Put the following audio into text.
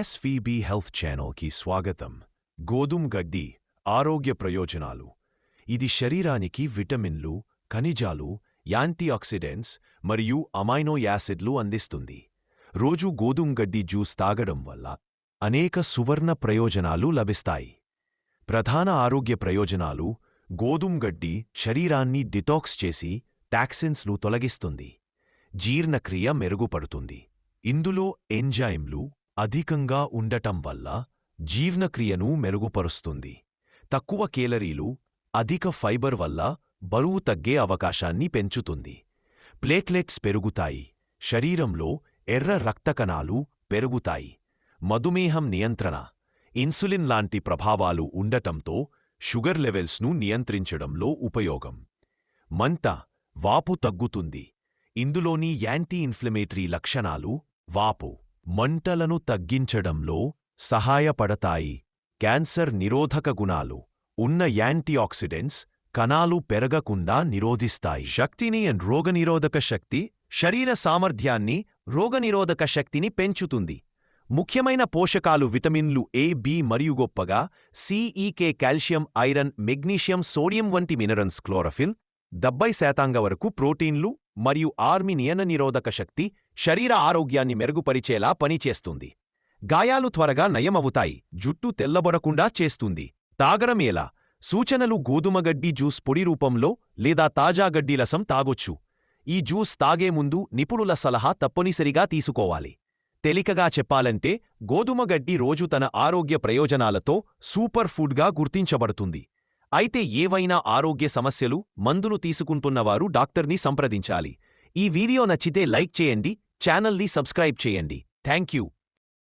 SVB health ఛానల్కి స్వాగతం. గోధుమ గడ్డి ఆరోగ్య ప్రయోజనాలు. ఇది శరీరానికి విటమిన్లు ఖనిజాలు యాంటీఆక్సిడెంట్స్ మరియు అమైనో యాసిడ్లు అందిస్తుంది. రోజు గోధుమ గడ్డి జ్యూస్ తాగడం వల్ల అనేక సువర్ణ ప్రయోజనాలు లభిస్తాయి. ప్రధాన ఆరోగ్య ప్రయోజనాలు గోధుమ గడ్డి శరీరాన్ని డిటాక్స్ చేసి టాక్సిన్స్ను తొలగిస్తుంది. జీర్ణక్రియ మెరుగుపడుతుంది. ఇందులో ఎంజైమ్లు అధికంగా ఉండటం వల్ల జీర్ణక్రియను మెరుగుపరుస్తుంది. తక్కువ కేలరీలు అధిక ఫైబర్ వల్ల బరువు తగ్గే అవకాశాన్ని పెంచుతుంది. ప్లేట్లెట్స్ పెరుగుతాయి శరీరంలో ఎర్ర రక్త కణాలు పెరుగుతాయి. మధుమేహం నియంత్రణ ఇన్సులిన్ లాంటి ప్రభావాలు ఉండటంతో షుగర్ లెవెల్స్ను నియంత్రించడంలో ఉపయోగం. మంట వాపు తగ్గుతుంది. ఇందులోని యాంటీ ఇన్ఫ్లమేటరీ లక్షణాలు వాపు. మంటలను తగ్గించడంలో సహాయపడతాయి. క్యాన్సర్ నిరోధక గుణాలు ఉన్న యాంటీఆక్సిడెంట్స్ కణాలు పెరగకుండా నిరోధిస్తాయి. శక్తిని అండ్ రోగనిరోధక శక్తి శరీర సామర్థ్యాన్ని రోగనిరోధక శక్తిని పెంచుతుంది. ముఖ్యమైన పోషకాలు విటమిన్లు ఏ బి మరియు గొప్పగా సిఈకే e, calcium iron magnesium sodium వంటి మినరల్స్ క్లోరఫిల్ డెబ్బై శాతాంగ వరకు ప్రోటీన్లు మరియు ఆర్మీ నియన నిరోధక శక్తి శరీర ఆరోగ్యాన్ని మెరుగుపరిచేలా పనిచేస్తుంది గాయాలు త్వరగా నయమవుతాయి జుట్టు తెల్లబొరకుండా చేస్తుంది. తాగరమేలా ఎలా? సూచనలు గోధుమగడ్డి జ్యూస్ పొడి రూపంలో లేదా తాజాగడ్డి రసం తాగొచ్చు. ఈ జ్యూస్ తాగే ముందు నిపుణుల సలహా తప్పనిసరిగా తీసుకోవాలి. తేలికగా చెప్పాలంటే గోధుమగడ్డి రోజు తన ఆరోగ్య ప్రయోజనాలతో సూపర్ ఫుడ్గా గుర్తించబడుతుంది. అయితే ఏవైనా ఆరోగ్య సమస్యలు మందులు తీసుకుంటున్నవారు డాక్టర్ని సంప్రదించాలి. ఈ వీడియో నచ్చితే లైక్ చేయండి ఛానల్ని సబ్స్క్రైబ్ చేయండి. Thank you